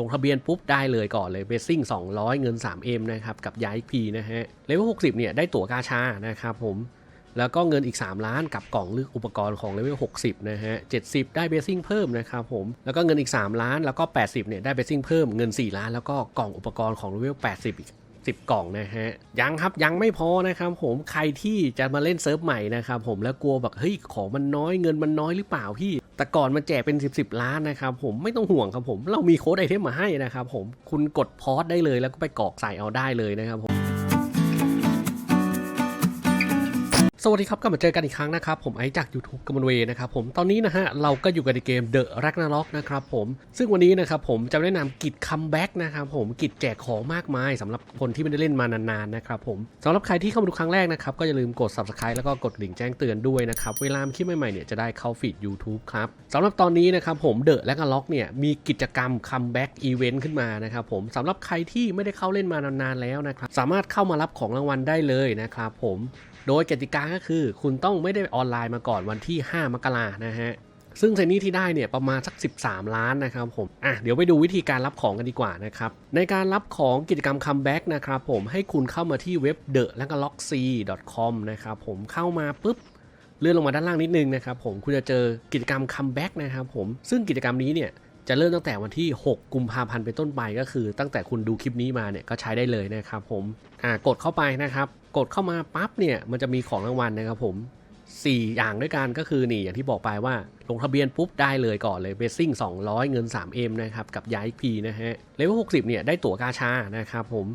ลงทะเบียนปุ๊บได้เลยก่อนเลยเบสซิ่ง200 เงิน 3M นะครับกับย้ายพีนะฮะเลเวล60 เนี่ยได้ตั๋วกาชานะครับผมแล้วก็เงินอีก 3 ล้านกับกล่องเลือกอุปกรณ์ของเลเวล60 นะฮะ 70 ได้เบสซิ่งเพิ่มนะครับผม แล้วก็เงินอีก 3 ล้าน แล้วก็ 80 เนี่ยได้เบสซิ่งเพิ่ม เงิน 4 ล้าน แล้วก็กล่องอุปกรณ์ของเลเวล80 อีก 10 กล่องนะฮะ ยังครับยังไม่พอนะครับผม ใครที่จะมาเล่นเซิร์ฟใหม่นะครับผม แล้วกลัวแบบเฮ้ยของมันน้อยเงินมันน้อยหรือเปล่าพี่ แต่ก่อนมันแจกเป็น 10บสล้านนะครับผมไม่ต้องห่วงครับผม เรามีโค้ดไอเทมมาให้นะครับผมคุณกดพอสได้เลยแล้วก็ไปกรอกใส่เอาได้เลยนะครับผม สวัสดีครับกลับมาเจอกันอีกครั้งนะครับ ผมไอจาก YouTube กัมมันเวนะครับผมตอนนี้นะฮะเราก็อยู่กันในเกม The Ragnarok นะครับผมซึ่งวันนี้นะครับผมจะแนะนำกิจคัมแบ็กนะครับผมกิจแจกของมากมายสำหรับคนที่ไม่ได้เล่นมานานๆนะครับผมสำหรับใครที่เข้ามาดูครั้งแรกนะครับก็อย่าลืมกด Subscribe แล้วก็กดกระดิ่งแจ้งเตือนด้วยนะครับเวลาคลิปใหม่ๆเนี่ยจะได้เข้าฟีด YouTube ครับสำหรับตอนนี้นะครับผม The Ragnarok เนี่ยมีกิจกรรมคัมแบ็กอีเวนต์ขึ้นมานะครับผมสำหรับใครที่ไม่ได้เข้าเล่นมานานๆแล้วนะครับสามารถเข้ามารับของรางวัลได้เลยนะครับผม โดยกติกาก็คือ คุณต้องไม่ได้ออนไลน์มาก่อนวันที่ 5 มกรานะฮะซึ่งเซนี่ที่ได้เนี่ยประมาณสัก 13 ล้านนะครับผม อะเดี๋ยวไปดูวิธีการรับของกันดีกว่านะครับ ในการรับของกิจกรรมคัมแบ็กนะครับผมให้คุณเข้ามาที่เว็บ the แล้วก็ lock c com นะครับผมเข้ามาปุ๊บเลื่อนลงมาด้านล่างนิดนึงนะครับผมคุณจะเจอกิจกรรมคัมแบ็กนะครับผมซึ่งกิจกรรมนี้เนี่ย จะเริ่มตั้งแต่วันที่ 6 กุมภาพันธ์เป็นต้นไปก็คือ ตั้งแต่คุณดูคลิปนี้มาเนี่ยก็ใช้ได้เลยนะครับผมอ่ากดเข้าไปนะครับ กดเข้ามาปั๊บเนี่ยมันจะมีของรางวัลนะครับผม 4 อย่างด้วยกันก็คือนี่อย่างที่บอกไปว่าลงทะเบียนปุ๊บได้เลยก่อนเลยเบสซิ่ง200 เงิน 3M นะครับกับย้ายพีนะฮะเลเวล60เนี่ยได้ตั๋วกาชานะครับผม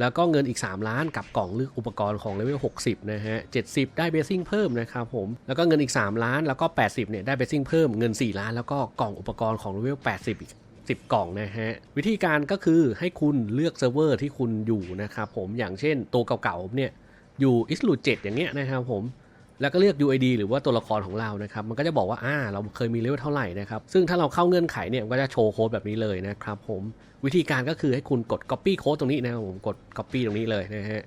แล้วก็เงินอีก 3 ล้านกับกล่องเลือกอุปกรณ์ของเลเวล60 นะฮะ 70 ได้เบสซิ่งเพิ่มนะครับผม แล้วก็เงินอีก 3 ล้าน แล้วก็ 80 เนี่ย ได้เบสซิ่งเพิ่ม เงิน 4 ล้าน แล้วก็กล่องอุปกรณ์ของเลเวล80 อีก10 กล่องนะฮะ วิธีการก็คือให้คุณเลือกเซิร์ฟเวอร์ที่คุณอยู่นะครับผม อย่างเช่นตัวเก่าๆเนี่ย อยู่อิสลู7อย่างเงี้ยนะครับผม แล้วก็เลือก UID หรือว่าตัวละครของเรานะครับ มันก็จะบอกว่าอ่าเราเคยมีเลเวลเท่าไหร่นะครับ ซึ่งถ้าเราเข้าเงื่อนไขเนี่ยมันก็จะโชว์โค้ดแบบนี้เลยนะครับผม วิธีการก็คือให้คุณกด Copy โค้ดตรงนี้นะครับผมกด Copy ตรงนี้เลยนะฮะ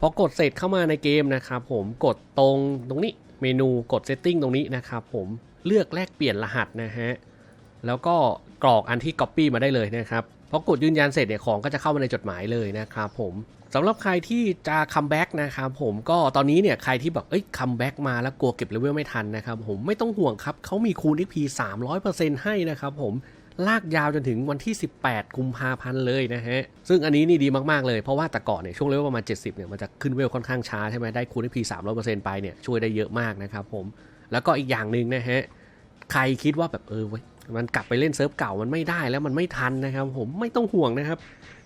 พอกดเสร็จเข้ามาในเกมนะครับผมกดตรงตรงนี้เมนูกด Setting ตรงนี้นะครับผมเลือกแลกเปลี่ยนรหัสนะฮะ แล้วก็กรอกอันที่ Copy มาได้เลยนะครับ พอกดยืนยันเสร็จเนี่ยของก็จะเข้ามาในจดหมายเลยนะครับผมสำหรับใครที่จะคัมแบ็กนะครับผมก็ตอนนี้เนี่ยใครที่แบบเอ้ยคัมแบ็กมาแล้วกลัวเก็บเลเวลไม่ทันนะครับผมไม่ต้องห่วงครับเขามีคูณ XP 300%ให้นะครับผมลากยาวจนถึงวันที่ 18 กุมภาพันธ์เลยนะฮะ ซึ่งอันนี้นี่ดีมากๆเลย เพราะว่าแต่ก่อนเนี่ยช่วงเลเวลประมาณ 70 เนี่ยมันจะขึ้นเวลค่อนข้างช้าใช่ไหมได้คูณ XP 300%ไปเนี่ยช่วยได้เยอะมากนะครับผม แล้วก็อีกอย่างหนึ่งนะฮะ ใครคิดว่าแบบเออ มันกลับไปเล่นเซิร์ฟเก่ามันไม่ได้แล้วมันไม่ทันนะครับ ผมไม่ต้องห่วงนะครับ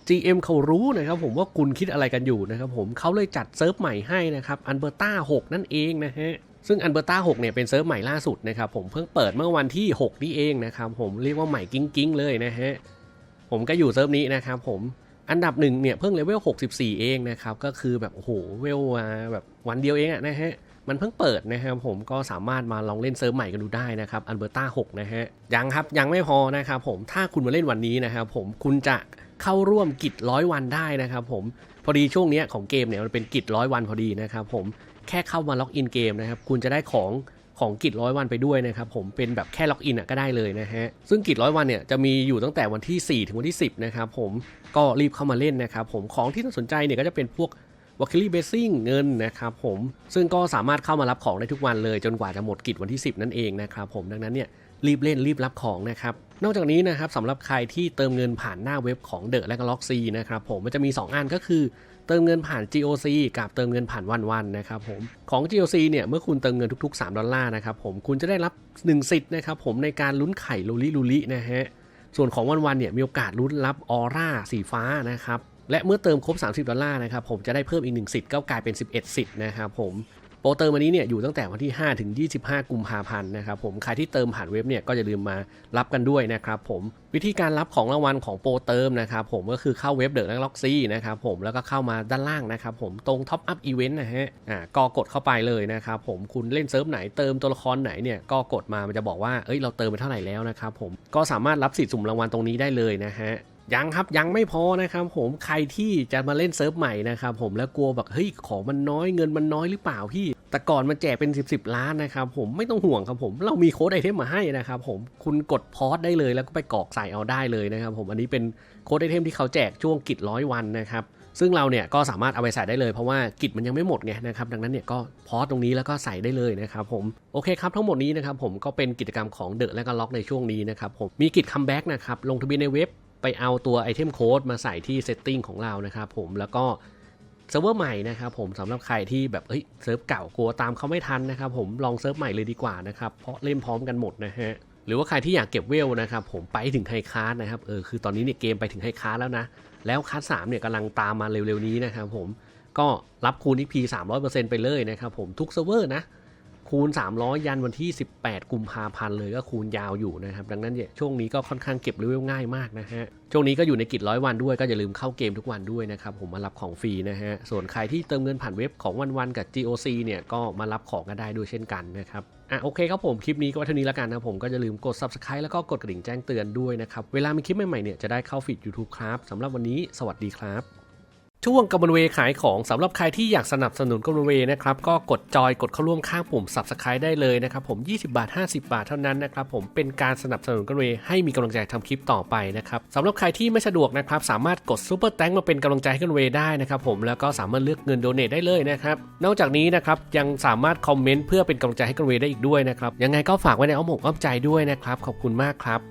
GM เขารู้นะครับผมว่าคุณคิดอะไรกันอยู่นะครับผมเขาเลยจัดเซิร์ฟใหม่ให้นะครับอันเบอร์ต้า6นั่นเองนะฮะซึ่งอันเบอร์ต้า6เนี่ยเป็นเซิร์ฟใหม่ล่าสุดนะครับผมเพิ่งเปิดเมื่อวันที่ 6 นี่เองนะครับผมเรียกว่าใหม่กิ้งๆเลยนะฮะผมก็อยู่เซิร์ฟนี้นะครับผมอันดับหนึ่งเนี่ยเพิ่งเลเวล 64 เองนะครับ ก็คือแบบโอ้โหเวลมาแบบวันเดียวเองอะนะฮะ มันเพิ่งเปิดนะครับผมก็สามารถมาลองเล่นเซิร์ฟใหม่กันดูได้นะครับอันเบอร์ต้า6นะฮะยังครับยังไม่พอนะครับผมถ้าคุณมาเล่นวันนี้นะครับผมคุณจะเข้าร่วมกิจร้อยวันได้นะครับผมพอดีช่วงนี้ของเกมเนี่ยมันเป็นกิจร้อยวันพอดีนะครับผมแค่เข้ามาล็อกอินเกมนะครับคุณจะได้ของของกิจร้อยวันไปด้วยนะครับผมเป็นแบบแค่ล็อกอินอะก็ได้เลยนะฮะซึ่งกิจร้อยวันเนี่ยจะมีอยู่ตั้งแต่วันที่ 4 ถึงวันที่ 10 นะครับผมก็รีบเข้ามาเล่นนะครับผมของที่น่าสนใจเนี่ยก็จะเป็นพวก วอลคิลี่เบสซิ่งเงินนะครับผมซึ่งก็สามารถเข้ามารับของได้ทุกวันเลย จนกว่าจะหมดกิจวันที่ 10 นั่นเองนะครับผมดังนั้นเนี่ยรีบเล่นรีบรับของนะครับนอกจากนี้นะครับสำหรับใครที่เติมเงินผ่านหน้าเว็บของเดอะและก็ล็อกซีนะครับผมมันจะมี 2 อันก็คือเติมเงินผ่าน GOC กับเติมเงินผ่านวันวันนะครับผมของ GOC เนี่ยเมื่อคุณเติมเงินทุก ๆ 3 ดอลลาร์นะครับผมคุณจะได้รับ 1 สิทธิ์นะครับผมในการลุ้นไข่ลูลิลูลินะฮะส่วนของวันวันเนี่ยมีโอกาสลุ้นรับออร่าสีฟ้านะครับ และเมื่อเติมครบ 30 ดอลลาร์นะครับผมจะได้เพิ่มอีก1สิทธิ์ก็กลายเป็น 11 สิทธิ์นะครับผมโปรเติมอันนี้เนี่ยอยู่ตั้งแต่วันที่ 5 ถึง 25 กุมภาพันธ์นะครับผมใครที่เติมผ่านเว็บเนี่ยก็อย่าลืมมารับกันด้วยนะครับผมวิธีการรับของรางวัลของโปรเติมนะครับผมก็คือเข้าเว็บเดอะและล็อกซี่นะครับผมแล้วก็เข้ามาด้านล่างนะครับผมตรงท็อปอัพอีเวนต์นะฮะอ่าก็กดเข้าไปเลยนะครับผมคุณเล่นเซิร์ฟไหนเติมตัวละครไหนเนี่ยก็กดมามันจะบอกว่าเอ้ยเราเติมไปเท่าไหร่แล้วนะครับผมก็สามารถรับสิทธิ์สุ่มรางวัลตรงนี้ได้เลยนะฮะ ยังครับยังไม่พอนะครับผมใครที่จะมาเล่นเซิร์ฟใหม่นะครับผมแล้วกลัวแบบเฮ้ยของมันน้อยเงินมันน้อยหรือเปล่าพี่แต่ก่อนมันแจกเป็น 10บสล้านนะครับผมไม่ต้องห่วงครับผมเรามีโค้ดไอเทมมาให้นะครับผมคุณกดพอสได้เลยแล้วก็ไปกรอกใส่เอาได้เลยนะครับผมอันนี้เป็นโค้ดไอเทมที่เขาแจกช่วงกิจร้อยวันนะครับซึ่งเราเนี่ยก็สามารถเอาไปใส่ได้เลยเพราะว่ากิจมันยังไม่หมดไงนะครับดังนั้นเนี่ยก็พอสตรงนี้แล้วก็ใส่ได้เลยนะครับผมโอเคครับทั้งหมดนี้นะครับผมก็เป็นกิจกรรมของเดอะและก็ล็อกในช่วงนี้นะครับผมมีกิจคัมแบ็กนะครับลงทะเบียนในเว็บ ไปเอาตัวไอเทมโค้ดมาใส่ที่เซตติ้งของเรานะครับผมแล้วก็เซิร์ฟเวอร์ใหม่นะครับผมสำหรับใครที่แบบเฮ้ยเซิร์ฟเก่ากลัวตามเขาไม่ทันนะครับผมลองเซิร์ฟใหม่เลยดีกว่านะครับเพราะเล่นพร้อมกันหมดนะฮะหรือว่าใครที่อยากเก็บเวลนะครับผมไปถึงไฮคาร์นะครับเออคือตอนนี้เนี่ยเกมไปถึงไฮคาร์แล้วนะ แล้วคัสสามเนี่ยกำลังตามมาเร็วๆนี้นะครับผมก็รับคูณ EP 300%ไปเลยนะครับผมทุกเซิร์ฟเวอร์นะ คูณ 300 ยันวันที่ 18 กุมภาพันธ์เลยก็คูณยาวอยู่นะครับ ดังนั้นเนี่ยช่วงนี้ก็ค่อนข้างเก็บเลเวลง่ายมากนะฮะ ช่วงนี้ก็อยู่ในกิจร้อยวันด้วยก็อย่าลืมเข้าเกมทุกวันด้วยนะครับ ผมมารับของฟรีนะฮะ ส่วนใครที่เติมเงินผ่านเว็บของวันวันๆกับ GOC เนี่ยก็มารับของกันได้ด้วยเช่นกันนะครับอะโอเคครับผมคลิปนี้ก็ว้เท่านี้แล้วกันนะผมก็อย่าลืมกด subscribe แล้วก็กดกระดิ่งแจ้งเตือนด้วยนะครับ เวลามีคลิปใหม่ๆเนี่ยจะได้เข้าฟีด YouTube ครับสำหรับวันนี้สวัสดีครับ ช่วงกำมะเวขายของสำหรับใครที่อยากสนับสนุนกำมะเวนะครับก็กดจอยกดเข้าร่วมข้างปุ่ม Subscribe ได้เลยนะครับผม 20 บาท 50 บาทเท่านั้นนะครับผมเป็นการสนับสนุนกำมะเวให้มีกำลังใจทำคลิปต่อไปนะครับสำหรับใครที่ไม่สะดวกนะครับสามารถกดซูเปอร์แตงมาเป็นกำลังใจให้กำมะเวได้นะครับผมแล้วก็สามารถเลือกเงินโดเนทได้เลยนะครับนอกจากนี้นะครับยังสามารถคอมเมนต์เพื่อเป็นกำลังใจให้กำมะเวได้อีกด้วยนะครับยังไงก็ฝากไว้ในอ้อมอกอ้อมใจด้วยนะครับขอบคุณมากครับ